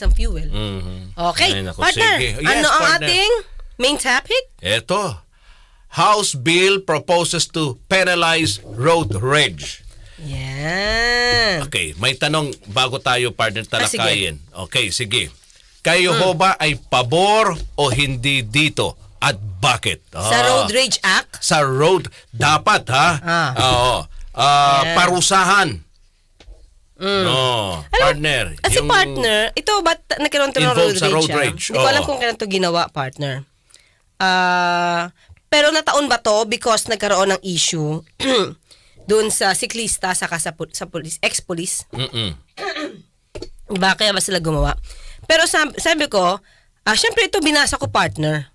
ang fuel. Mhm. Okay, Ay, naku, partner, sige. Yes, ano ang partner. ating main topic? Eto. House bill proposes to penalize road rage. Yan. Okay, may tanong bago tayo partner Ah, sige. talakayin. Okay, sige. Kayo ho ba ay pabor o hindi dito? At bakit? Sa Ah, Road Rage Act, Sa road, dapat ha? Ah. Oo. Ah, Yan. Parusahan. No, Mm. Alam, partner. As yung- partner, ito ba't nagkaroon to ng road rage? road ah? rage, Hindi ko alam kung kailan to ginawa, partner. Ah, pero nataon ba to because nagkaroon ng issue doon sa siklista saka sa, sa police, ex-police? Mm-mm. Diba? Kaya ba sila gumawa? Pero sabi, sabi ko, ah, syempre ito binasa ko partner.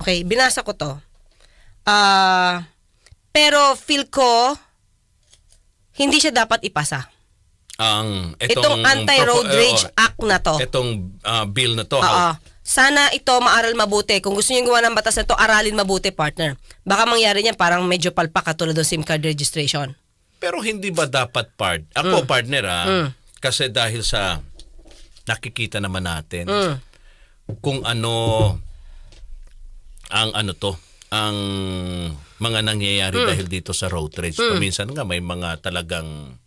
Okay, binasa ko to. Ah, pero feel ko, hindi siya dapat ipasa. Ang Itong, Anti-Road propo- eh, Rage oh, Act na to. Itong ah, bill na to. Oo. ha? Sana ito maaral mabuti. Kung gusto niyo gawa ng batas na to, aralin mabuti, partner. Baka mangyari niyan parang medyo palpak katulad ng SIM card registration. Pero hindi ba dapat part? Mm. Ako partner ah. Kasi dahil sa nakikita naman natin Mm. kung ano ang ano to, ang mga nangyayari Mm. dahil dito sa road rage. Minsan nga may mga talagang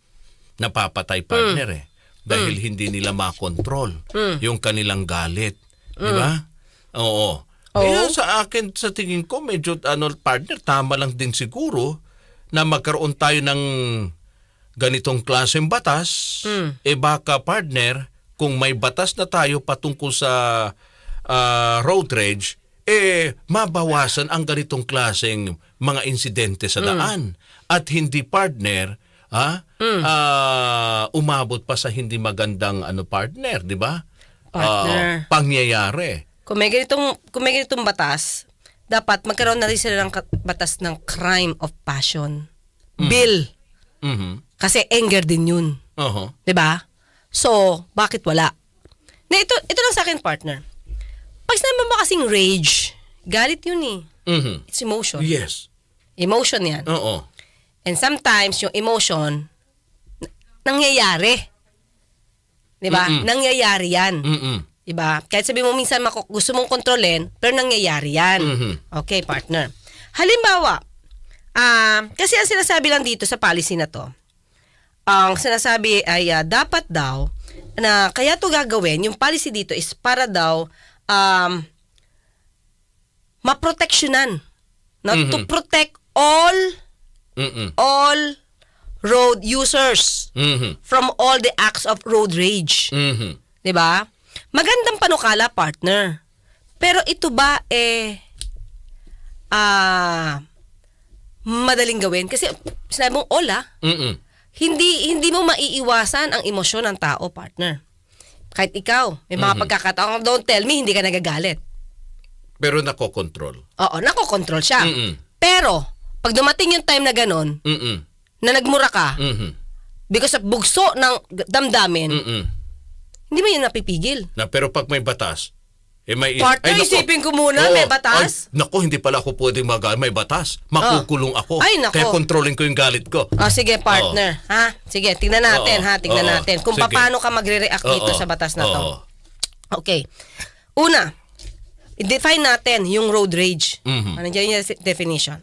napapatay partner Mm. eh. Dahil hindi nila makontrol yung kanilang galit. Di ba? Oo. Kaya sa akin, sa tingin ko, medyo ano, partner, tama lang din siguro na magkaroon tayo ng ganitong klaseng batas. Eh baka partner, kung may batas na tayo patungkol sa ah, road rage, eh mabawasan ang ganitong klaseng mga insidente sa daan. At hindi partner, ha? ah, umabot pa sa hindi magandang ano partner, di ba? Partner. Ah, pangyayari. Kung may ganitong, kung may ganitong batas, dapat magkaroon na rin sila ng batas ng crime of passion. Bill. Mhm. Kasi anger din yun. Oho. 'Di ba? So, bakit wala? Na ito, ito lang sa akin, partner. Pag sinabi mo kasing rage, galit yun eh. Mhm. It's emotion. Yes. Emotion yan. Oo. And sometimes, yung emotion, nangyayari. 'Di ba? Mm-mm. Nangyayari yan. Mhm. 'Di ba? Kahit sabi mo minsan mako- gusto mong kontrolin, pero nangyayari yan. Mhm. Okay, partner. Halimbawa, ah, kasi ang sinasabi lang dito sa policy na to, ang sinasabi ay ah, dapat daw na kaya to gagawin, yung policy dito is para daw um, maproteksyonan. No? To Mhm. protect all Mhm. all road users Mhm. from all the acts of road rage. Mhm. 'Di ba? Magandang panukala, partner. Pero ito ba eh ah madaling gawin kasi sinabi mong all ah, Mhm. hindi hindi mo maiiwasan ang emosyon ng tao, partner. Kahit ikaw, may mga pagkakataon, don't tell me hindi ka nagagalit. Pero nakokontrol. Oo, nakokontrol siya. Mm-mm. Pero pag dumating yung time na ganon, Mhm. na nagmura ka Mhm. because of bugso ng damdamin, Mhm. hindi mo yun napipigil. Na pero pag may batas, eh may Partner, naku. isipin ko muna, may batas. Ay, naku, hindi pala ako pwedeng mag may batas. Makukulong ako. Ay, naku. Kaya controlling ko yung galit ko. Ah, sige, partner. Ha? Sige, tingnan natin, Oo. ha? Tingnan Oo. natin kung Sige. paano ka magre-react dito Oo. sa batas na to. Oo. Okay. Una, i-define natin yung road rage. Mhm. Ano dyan yung de- definition?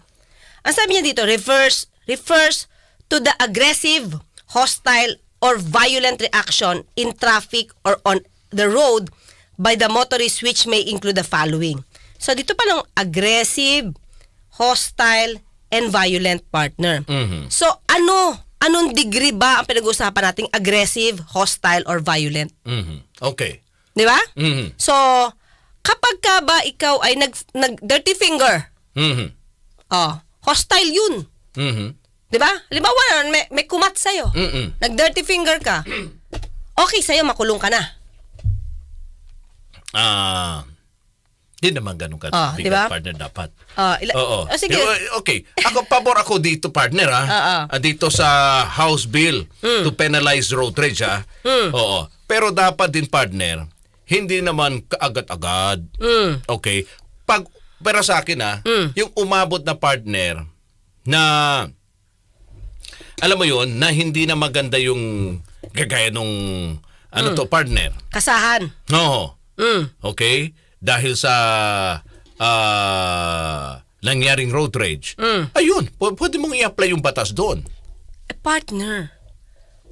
Ang sabi niya dito, refers, refers to the aggressive, hostile, or violent reaction in traffic or on the road by the motorist which may include the following. So dito pa lang aggressive, hostile, and violent partner. Mhm. So ano, anong degree ba ang pinag-uusapan nating aggressive, hostile, or violent? Mhm. Okay. Di ba? Mhm. So, kapag ka ba ikaw ay nag, nag dirty finger, Mhm. oh, hostile yun. Mhm. Di ba? Halimbawa, may, may kumat sa'yo. Mhm. Nag dirty finger ka. Okay sa'yo, makulong ka na. Ah, hindi naman ganun ka. Ah, bigat, di ba? Partner dapat. Ah, ila- Oo. Ah, sige. Okay. Ako, pabor ako dito, partner, ha? Oo. Ah, Dito sa House Bill Hmm. to penalize road rage, ha? Oo. Pero dapat din, partner, hindi naman kaagad-agad. Mm. Okay. Pag, pero sa akin, ha, Hmm. yung umabot na partner na, alam mo yun, na hindi na maganda yung gagaya nung Ano to, partner? Kasahan. Oo. Mm. Okay? Dahil sa ah, nangyaring road rage. Mm. Ayun, pwede mong i-apply yung batas doon. Eh, partner.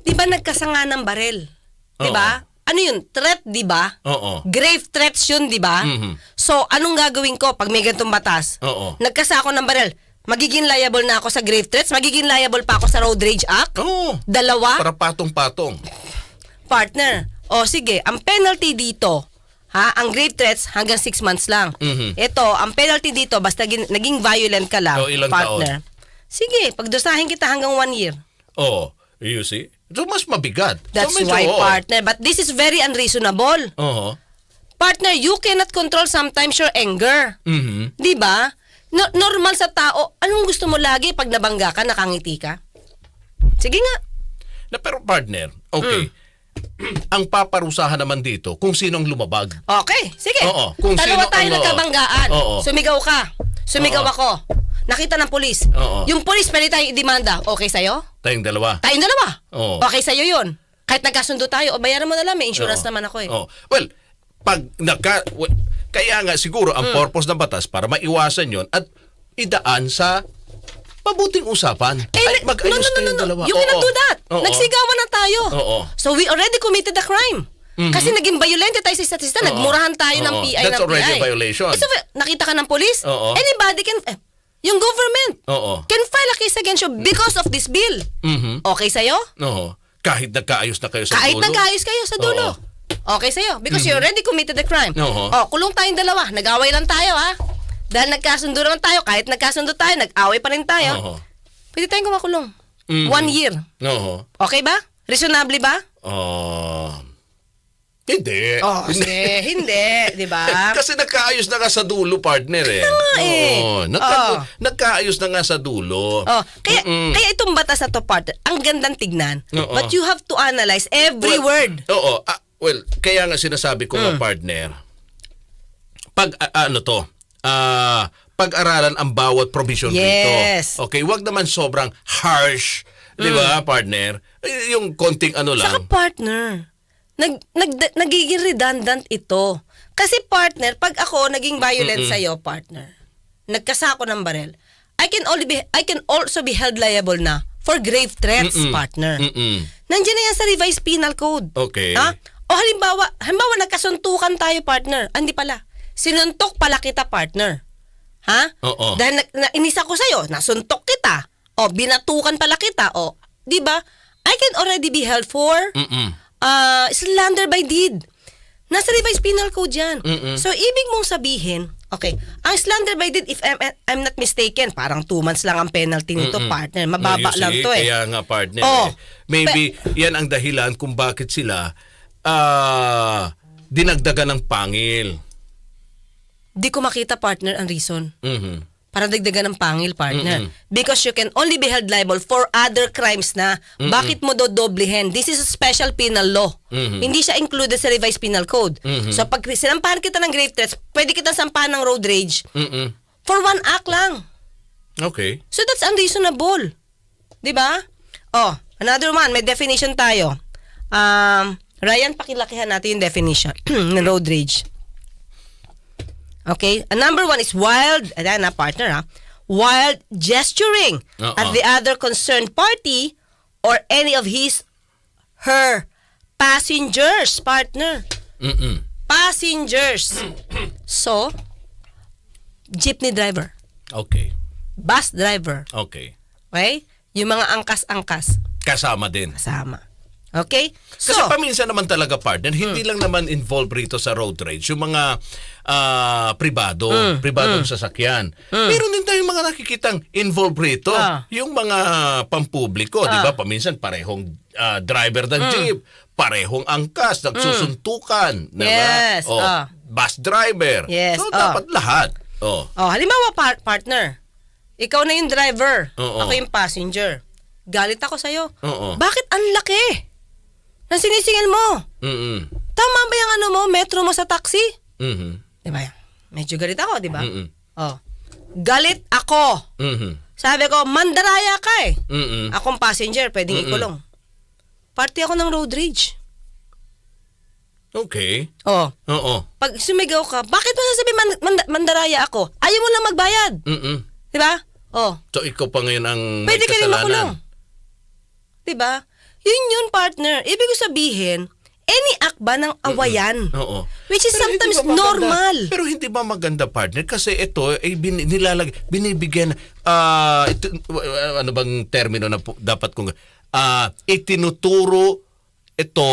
Di ba nagkasanga ng barel? Di ba? Ano yun? Threat, di ba? Oo. Grave threats yun, di ba? Mhm. So, anong gagawin ko pag may ganitong batas? Oo. Nagkasa ako ng barel. Magiging liable na ako sa grave threats? Magiging liable pa ako sa Road Rage Act? Oo. Dalawa? Para patong-patong. Partner. O sige, ang penalty dito, ha, ang grave threats hanggang 6 months lang. Mhm. Ito, ang penalty dito, basta gin- naging violent ka lang, O, ilang partner. Sige, pagdusahin kita hanggang 1 year. Oo. You see? So, mas mabigat. That's so, medyo, why, oo. partner. But this is very unreasonable. Oo. Partner, you cannot control sometimes your anger. Mhm. Di ba? No- normal sa tao, anong gusto mo lagi pag nabangga ka, nakangiti ka? Sige nga. Na, pero partner, okay. Hmm. ang paparusahan naman dito kung sinong lumabag. Okay, sige. Oo, kung Dalawa sino tayo ang- oo. nagkabanggaan. Oo. Sumigaw ka. Sumigaw Oo. ako. Nakita ng polis. Oo. Yung polis pwede tayong idemanda. Okay sa'yo? Tayong dalawa. Tayong dalawa. Oo. Okay sa'yo yun. Kahit nagkasundo tayo, o bayaran mo na lang, may insurance Oo. naman ako eh. Oo. Well, pag nagka... w- Kaya nga siguro ang Hmm. purpose ng batas para maiwasan yon at idaan sa mabuting usapan. Eh, Ay, no, no, no, no, kayong no. dalawa. You Oo. cannot do that. Oo. Nagsigawan na tayo. Oo. So we already committed the crime. Kasi naging violent tayo sa isa't isa. Oo. Nagmurahan tayo ng Oo. PI That's ng already PI. a violation. Eh, so, nakita ka ng polis? Oo. Anybody can... eh, yung government Oo. can file a case against you because of this bill. Mhm. Okay sa'yo? Oo. Kahit nagkaayos na kayo sa Kahit dulo. nag-ayos kayo sa dulo. Oo. Okay sa'yo. Because you already committed the crime. Oo. Oh, kulong tayong dalawa. Nag-away lang tayo, ha? Dahil nagkasundo naman tayo. Kahit nagkasundo tayo, nag-away pa rin tayo. Oo. Pwede tayong kumakulong. Mhm. One year. Oo. Okay ba? Reasonable ba? Ah, hindi. Oh, sige. Hindi. Di ba? Kasi nagkaayos na nga sa dulo, partner eh. eh. Oo. Nagka- Oh. Nagkaayos na nga sa dulo. Oh, kaya Mm-mm. kaya itong batas na to part, ang gandang tignan. Oo. But you have to analyze every Well, word. Oo. ah, well, kaya nga sinasabi ko Mm. nga, partner, pag ah, ano to, ah, pag-aralan ang bawat provision Yes. rito. Okay, wag naman sobrang harsh, 'di ba, partner? Eh, Yung konting ano Mm. Saka lang. partner, nag, nag, nagiging redundant ito. Kasi partner, pag ako naging violent sa'yo, partner, nagkasako ng barel, I can only be I can also be held liable na for grave threats, Mm-mm. partner. Mm-mm. Nandiyan na yan sa revised penal code. Okay. Ha? O halimbawa, halimbawa nagkasuntukan tayo, partner. Ah, Hindi pala. Sinuntok pala kita, partner. Ha? Oo. Dahil na, na, inisa ko sa'yo, nasuntok kita. O, binatukan pala kita. O, di ba? I can already be held for Mm-mm. Uh, slander by deed. Nasa revised penal code yan. Mm-mm. So, ibig mong sabihin, okay, ang slander by deed, if I'm, I'm not mistaken, parang two months lang ang penalty nito, Mm-mm. partner. No, Mababa lang see, to eh. Kaya nga, partner. Oh. eh. Maybe yan ang dahilan kung bakit sila ah dinagdagan ng pangil. Di ko makita, partner, ang reason. Mhm. Para dagdagan ng pangil partner. Mm-mm. Because you can only be held liable for other crimes na bakit mo dodoblehin. This is a special penal law. Mhm. Hindi siya included sa revised penal code. Mhm. So pag sinampahan kita ng grave threats, pwede kita sampahan ng road rage Mm-mm. for one act lang. Okay. So that's unreasonable. 'Di ba? Oh, another one, may definition tayo. Um, Ryan, pakilakihan natin yung definition ng road rage. Okay? A number one is wild, ayan na partner ha, wild gesturing Oo. at the other concerned party or any of his, her passengers, partner. Mm-mm. Passengers. So, jeepney driver, Okay. bus driver, Okay. okay? Yung mga angkas-angkas, Kasama din. kasama. Okay? So, Kasi paminsan naman talaga partner, hindi Hmm. lang naman involved rito sa road rage. Yung mga ah, pribado, Hmm. pribadong sasakyan. Meron din tayong mga nakikitang involved rito. Ah. Yung mga pampubliko, di ba? Paminsan parehong ah, driver ng Hmm. jeep, parehong angkas, nagsusuntukan. di ba? Yes, Oh, ah. Bus driver. Yes, So, ah. dapat lahat. Oh. oh, halimbawa par- partner, ikaw na yung driver, Oo. ako yung passenger. Galit ako sa'yo. Oo. Bakit ang laki? Nang sinisingil mo. Mm-mm. Tama ba yung ano mo, metro mo sa taxi? Mhm. Di ba? Medyo galit ako, di ba? Mm-mm. Oh. Galit ako. Mhm. Sabi ko, mandaraya ka eh. Mm-mm. Akong passenger, pwedeng Mm-mm. ikulong. Party ako ng road rage. Okay. Oh, Oo. pag sumigaw ka, bakit mo sasabi man, manda- mandaraya ako? Ayaw mo lang magbayad. Mm-mm. Di ba? Oh, So ikaw pa ngayon ang may pwede ka rin makulong. kasalanan. Di ba? Yun yun, partner. Ibig ko sabihin, any act ba ng awayan? Oo. Which is Pero sometimes ba maganda- normal. Pero hindi ba maganda partner kasi ito ay bin, nilalag binibigyan ah ito, ano bang termino na po- dapat kong ah itinuturo ito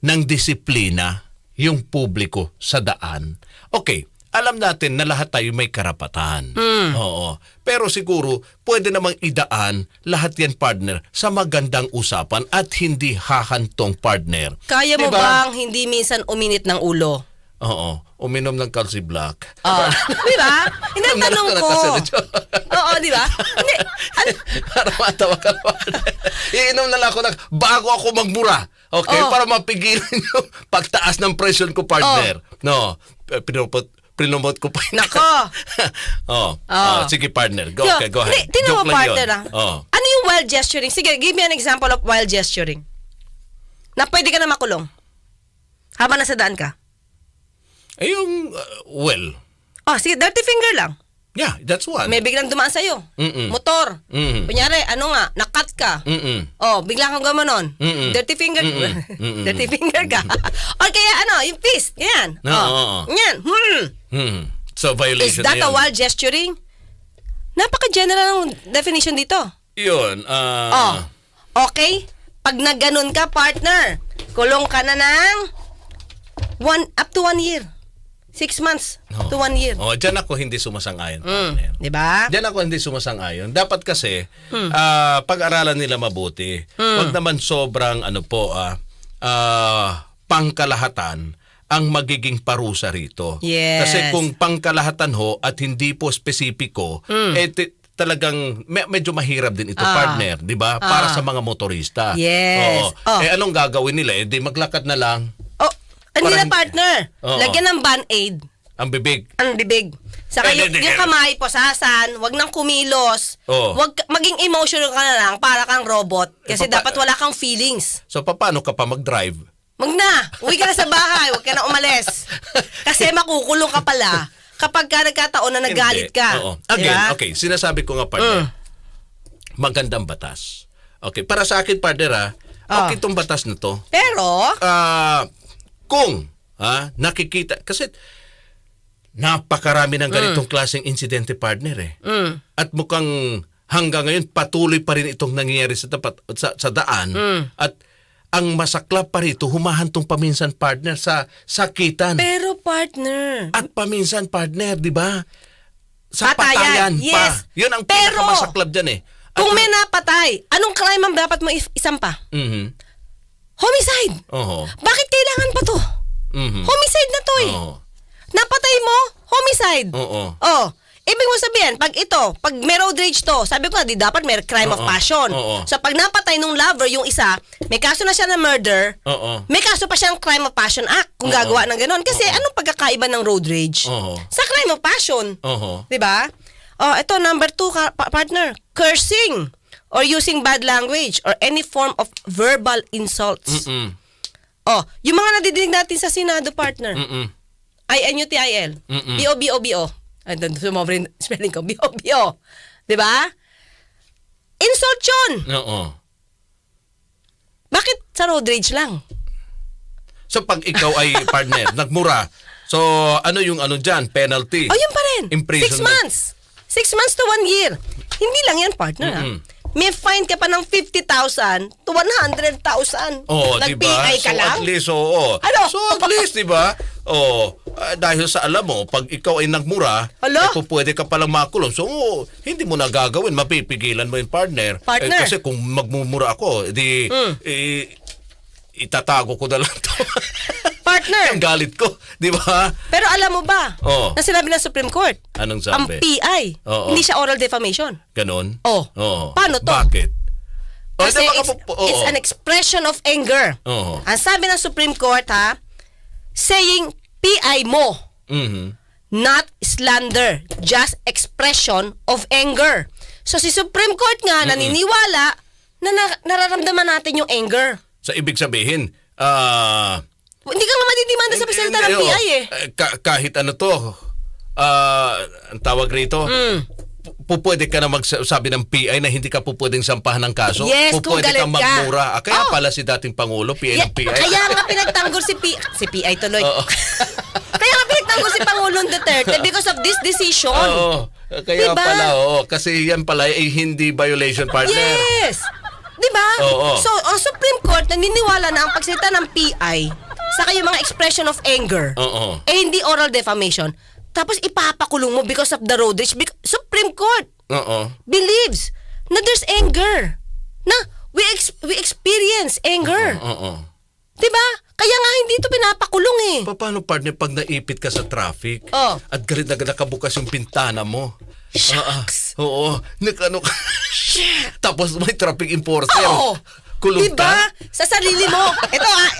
ng disiplina yung publiko sa daan. Okay, alam natin na lahat tayo may karapatan. Hmm. Oo. Pero siguro pwede namang idaan lahat yan partner sa magandang usapan at hindi hahantong partner. Kaya mo Diba? bang hindi minsan uminit ng ulo? Oo. Uminom ng Calci Black. Oh, di ba? Hindi ang tanong ko. Oo, di ba? Hindi. An- para matawa ka. Iinom na lang ako ng bago ako magmura. Okay? Oh. Para mapigilan yung pagtaas ng presyon ko, partner. No. Pinupot Prinomote ko pa. Nako. oh. Oh. oh. Sige, partner. Go, okay, go ahead. Hindi, mo, Joke lang partner, yun. ah. Oh. Ano yung wild gesturing? Sige, give me an example of wild gesturing. Na pwede ka na makulong. Habang nasa daan ka. Eh, yung, uh, well, Oh, sige, dirty finger lang. yeah, that's one. May biglang dumaan sa'yo. Mm-mm. Motor. Mm. Kunyari, ano nga, nakat ka. Mm-mm. Oh, bigla kang gumanon. Mm-mm. Dirty finger. Mm-mm. Mm-mm. Dirty finger ka. or kaya ano, yung fist. Yan. Oo, oh. oo. Yan. Hmm. Hmm. So, Is violation that na a wild gesturing? Napaka-general ng definition dito. Yun. ah, Oh. Okay? Pag nagganon ka, partner, kulong ka na ng one, up to one year. Six months oh. to one year. Oh, dyan ako hindi sumasang-ayon, Mm. Di ba? Diyan ako hindi sumasang-ayon. Dapat kasi Hmm. ah, pag-aralan nila mabuti. Huwag naman sobrang ano po ah, ah, pangkalahatan ang magiging parusa rito. Yes. Kasi kung pangkalahatan ho at hindi po spesipiko, eh ti- talagang me- medyo mahirap din ito. Ah. partner, 'di ba? Para sa mga motorista. Yes. Oo. Oh. Eh anong gagawin nila? Eh di maglakad na lang Oh, Parang- na partner. Oo. Lagyan ng band-aid. ang bibig. Ang bibig. Saka Eh, yung, yung kamay, posasan, wag nang kumilos. Oo. Wag maging emotional ka na lang para kang robot. Kasi Eh, dapat wala kang feelings. So paano ka pa mag-drive? Wag na. Uwi ka na sa bahay. Wag ka na umalis. Kasi makukulong ka pala kapag ka nagkataon na nagalit ka. Oo. Again, ba? okay, sinasabi ko nga partner, Mm. magandang batas. Okay, para sa akin partner ah, Ah. okay tong batas na to. Pero, Ah, kung ha, nakikita, kasi napakarami ng ganitong klaseng insidente partner eh. mm, At mukhang hanggang ngayon patuloy pa rin itong nangyayari sa, tapat, sa, sa daan. Mm. At ang masaklap pa rito, humahantong paminsan partner sa sakitan. pero partner, At paminsan partner, di ba? Sa Patayan, patayan, yes. pa. Yun ang Pero, pinakamasaklap dyan eh. At- kung may napatay, anong crime ang dapat mo is- isampa? Mhm. Homicide. Oho. Bakit kailangan pa to? Mhm. Homicide na to eh. Oo. Napatay mo, homicide. Oo. Oh. Ibig mo sabihin, pag ito, pag may road rage to, sabi ko nga, di dapat may crime of Oo. passion. Oo. So pag napatay nung lover, yung isa, may kaso na siya na murder, Oo. may kaso pa siyang crime of passion act kung Oo. gagawa ng ganon. Kasi anong pagkakaiba ng road rage? Oo. Sa crime of passion. Di ba? Oh, ito, number two, ka- pa- partner. Cursing or using bad language or any form of verbal insults. Mm. Oh, yung mga nadidinig natin sa Senado, partner. Mm. I-N-U-T-I-L. Mm-mm. B-O-B-O-B-O. Doon sumobra yung spelling ko. B-O-B-O. Di ba? Insult yun. Oo. Bakit sa road rage lang? So pag ikaw ay partner, nagmura. So ano yung ano dyan? Penalty. O, yun pa rin. Six Imprisonment. months. Six months to one year. Hindi lang yan, partner. ah. Mm-mm. May fine ka pa ng 50,000 to 100,000. Oo, di ba? Nag-PI ka so lang? at least, oo. Ano? So at least, di ba? Oo. Ah, dahil sa alam mo, pag ikaw ay nagmura, Hala? eh, pwede ka palang makulong. So, oo, hindi mo na gagawin. Mapipigilan mo yung partner. Partner. Eh, kasi kung magmumura ako, di, Mm. eh, itatago ko na lang to. Partner. Ang galit ko. Di ba? Pero alam mo ba, Oo. na sinabi ng Supreme Court, Anong ang sabi? PI, Oo. hindi siya oral defamation. Ganon? Oh. Oo. Paano to? Bakit? O, Kasi it's, oo. it's an expression of anger. Oo. Ang sabi ng Supreme Court, ha, saying PI mo, Mhm. not slander, just expression of anger. So si Supreme Court nga naniniwala na, na nararamdaman natin yung anger. So, ibig sabihin, ah, Hindi ka nga madidimanda sa presenta ng. PI eh. Ka- kahit ano to, ah, ang tawag rito, Mm. pu- pwede ka na magsabi ng PI na hindi ka po pwedeng sampahan ng kaso. Yes, kung pwede galit ka. magmura. Ah, kaya Oh. pala si dating Pangulo, PI Yeah, ng PI. kaya nga pinagtanggol si P si PI tuloy. Oo. kaya nga pinagtanggol si Pangulong Duterte because of this decision. Oo. Kaya Diba? pala, oo. Kasi yan pala ay hindi violation partner. Yes! Di ba? Oo. So, ang Supreme Court naniniwala na ang pagsalita ng PI sa yung mga expression of anger Oo. eh hindi oral defamation. Tapos ipapakulong mo because of the road rage. Bec- Supreme Court Oo. believes na there's anger. Na we ex- we experience anger. Oo. 'Di ba? Kaya nga hindi ito pinapakulong eh. Pa- Paano partner pag naipit ka sa traffic Oh. at galit na nakabukas yung pintana mo? Shucks. Ah, ah. oo. Nakano ka. Tapos may traffic enforcer. Oo. Kulong diba? ka? Sa sarili mo. Ito ah.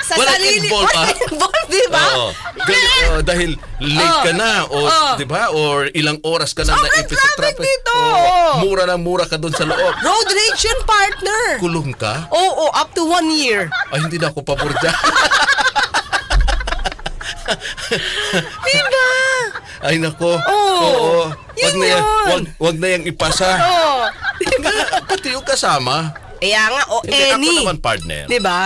Sa Walang sarili involve, Walang ah. involve, diba? Oo. Gal- oo, dahil late Oh. ka na o Oh. 'di ba? Or ilang oras ka na Sobrang naipit sa traffic dito. Oo. Mura na mura ka doon sa loob. Road rage yun, partner. Kulong ka? Oo, up to one year. Ay hindi na ako pabor dyan. Diba? Ay nako. Oo. Oo. Wag Yun na yan, wag, wag na yang ipasa. Oo. Diba? Pati yung kasama. Kaya nga, o Hindi, ako any. naman partner. Diba?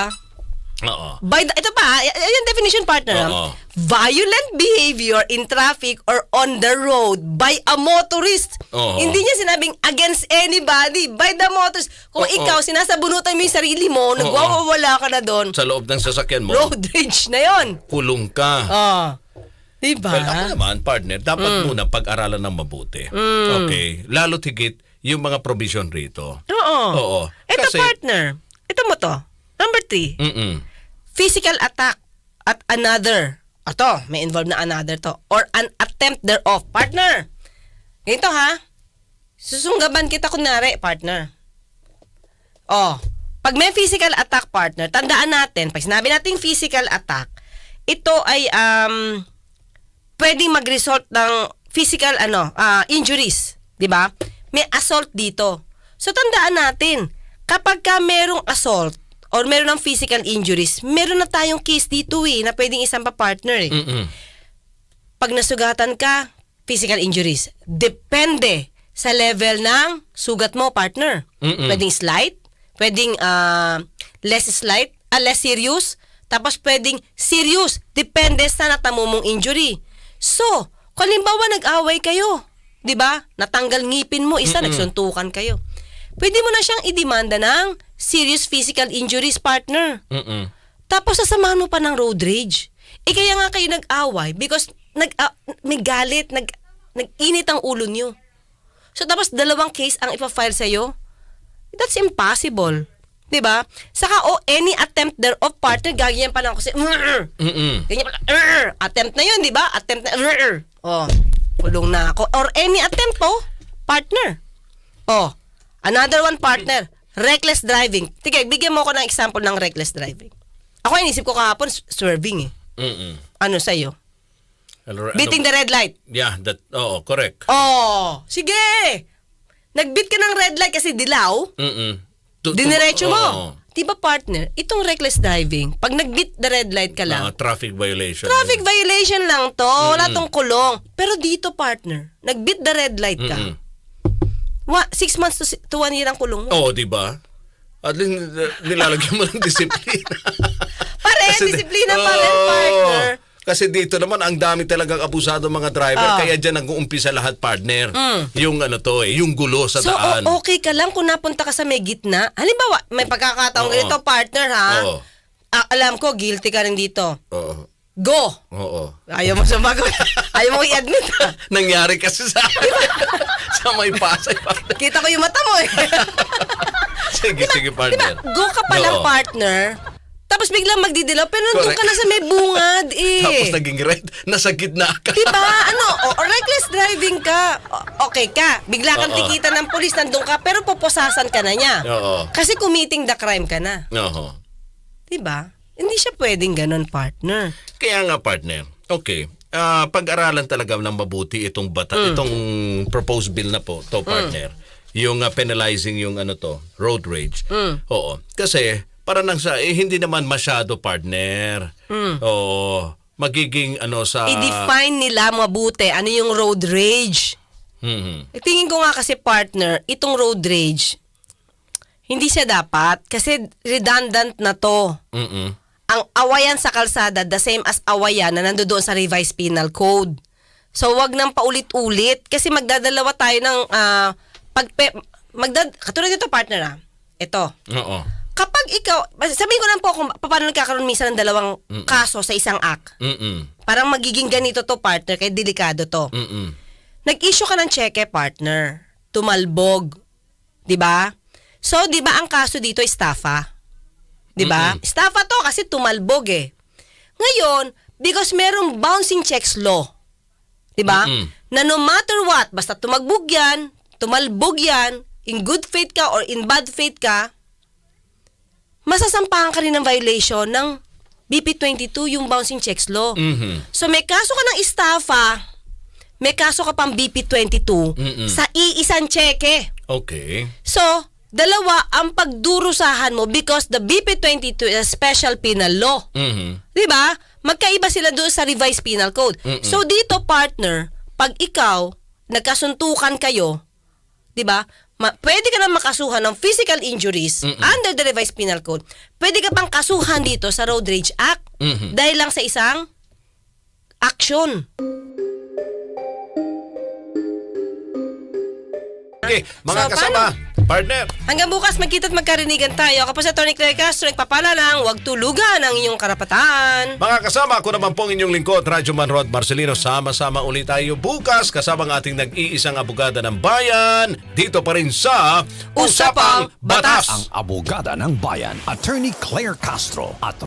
Oo. By the, ito pa, yung definition partner. Oo. Violent behavior in traffic or on the road by a motorist. Oo. Hindi niya sinabing against anybody, by the motorist. Kung Oo. ikaw, sinasabunutan mo yung sarili mo, nagwawawala ka na doon, Sa loob ng sasakyan mo, road rage na yon. kulong ka. Oh. Diba? Well, ako naman, partner, dapat Mm. muna pag-aralan ng mabuti. Okay? Lalo tigit yung mga provision rito. Oo. Oo. Ito Kasi- partner. Ito mo to. Number three. Mm-mm. Physical attack at another. Ito, may involved na another to. Or an attempt thereof. Partner. Ganito ha. Susunggaban kita kunwari, partner. Oh, pag may physical attack, partner, tandaan natin, pag sinabi natin physical attack, ito ay um, pwedeng mag-result ng physical ano, ah, injuries, 'di ba? May assault dito. So tandaan natin, kapag ka merong assault or meron ng physical injuries, meron na tayong case dito eh, na pwedeng isang pa-partner eh. Mm-mm. Pag nasugatan ka, physical injuries, depende sa level ng sugat mo, partner. Mm-mm. Pwedeng slight, pwedeng ah, less slight, ah, less serious, tapos pwedeng serious, depende sa natamo mong injury. So, kung halimbawa nag-away kayo, 'di ba? Natanggal ngipin mo, isa nagsuntukan kayo. Pwede mo na siyang idemanda ng serious physical injuries partner. Mm-mm. Tapos sasamahan mo pa ng road rage. Eh kaya nga kayo nag-away because nag, ah, may galit, nag, nag-init ang ulo niyo. So tapos dalawang case ang ipa-file sa'yo. That's impossible. 'Di ba? Saka o any attempt there of partner, gagawin pa lang kasi. Mm-mm. ganyan pala, "Rrr." attempt na yun, di ba? Attempt na, "Rrr." oh, kulong na ako. Or any attempt po, partner. Oh, another one partner, reckless driving. Tige, bigyan mo ako ng example ng reckless driving. Ako inisip ko kahapon, swerving eh. Mm-mm. Ano sa'yo? Ano- ano- Beating the red light. Yeah, that, oo, correct. Oh, sige! Nag-beat ka ng red light kasi dilaw, Mm-mm. Diniretso mo. oo. Di ba partner, itong reckless driving, pag nag-beat the red light ka lang, Ah, traffic violation. Traffic violation lang to. Wala tong kulong. Pero dito, partner, nag-beat the red light ka. Mm-mm. Wa, six months to, to one year ang kulong mo. Oo, di ba? At least uh, nilalagyan mo ng disiplina. Pare, disiplina pa rin, partner. Kasi dito naman, ang dami talagang abusado mga driver. Ah. Kaya dyan nag-uumpisa lahat, partner. Yung ano to eh, yung gulo sa So, daan. o- okay ka lang kung napunta ka sa may gitna. Halimbawa, may pagkakataon Oo. ganito, partner, ha? Oo. Ah, alam ko, guilty ka rin dito. Oo. Go! Oo. Ayaw mo sumagot. Ayaw mo i-admit? Nangyari kasi sa sa may pasay, partner. Kita ko yung mata mo, eh. Sige, sige, Diba, partner. go ka pa lang, Oo. partner. Tapos biglang magdidilaw, pero nandun Correct. ka na sa may bungad, eh. Tapos naging red, nasa gitna ka. Diba? Ano? O, reckless driving ka. O, okay ka. Bigla kang Oo. tikita ng polis, nandun ka, pero pupusasan ka na niya. Oo. Kasi committing the crime ka na. Oo. Diba? Hindi siya pwedeng ganun, partner. Kaya nga partner, okay, ah, pag-aralan talaga ng mabuti itong bata, Mm. itong proposed bill na po, to partner. Yung ah, penalizing yung ano to, road rage. Mm. Oo. Kasi para nang sa eh, hindi naman masyado partner. Oo. Magiging ano sa I-define nila mabuti ano yung road rage. Mhm. Eh, Tingin ko nga kasi partner, itong road rage, hindi siya dapat kasi redundant na to. Mhm. Ang awayan sa kalsada, the same as awayan na nandoon sa revised penal code. So, wag nang paulit-ulit kasi magdadalawa tayo ng ah, pagpe, magdad, katulad dito partner ah, ito. Oo. Kapag ikaw, sabihin ko lang po kung paano nagkakaroon minsan ng dalawang kaso sa isang act. Mhm. Parang magiging ganito to partner, kaya delikado to. Mhm. Nag-issue ka ng cheque, partner. Tumalbog. 'Di ba? So, 'di ba ang kaso dito estafa? 'Di ba? Estafa to kasi tumalbog eh. Ngayon, because merong bouncing checks law. 'Di ba? Mm-mm. Na no matter what, basta tumagbog 'yan, tumalbog 'yan, in good faith ka or in bad faith ka, masasampahan ka rin ng violation ng BP22, yung bouncing checks law. Mhm. So may kaso ka ng estafa, may kaso ka pang BP22 Mm-mm. sa iisang cheque. Okay. So, dalawa ang pagdurusahan mo because the BP22 is a special penal law. Mhm. 'Di ba? Magkaiba sila doon sa revised penal code. Mm-mm. So dito partner, pag ikaw nagkasuntukan kayo, 'di ba? Ma- pwede ka na makasuhan ng physical injuries under the revised penal code. Pwede ka pang kasuhan dito sa Road Rage Act Mhm. dahil lang sa isang action. Okay, mga So, kasama, partner. Hanggang bukas magkita at magkarinigan tayo. Ako po sa Tony Claire Castro, nagpapala lang, huwag tulugan ang iyong karapatan. Mga kasama, ako naman pong inyong lingkod, Radyo Manrod Marcelino. Sama-sama ulit tayo bukas kasama ang ating nag-iisang abogada ng bayan. Dito pa rin sa Usapang Batas. Batas. ang abogada ng bayan, Attorney Claire Castro at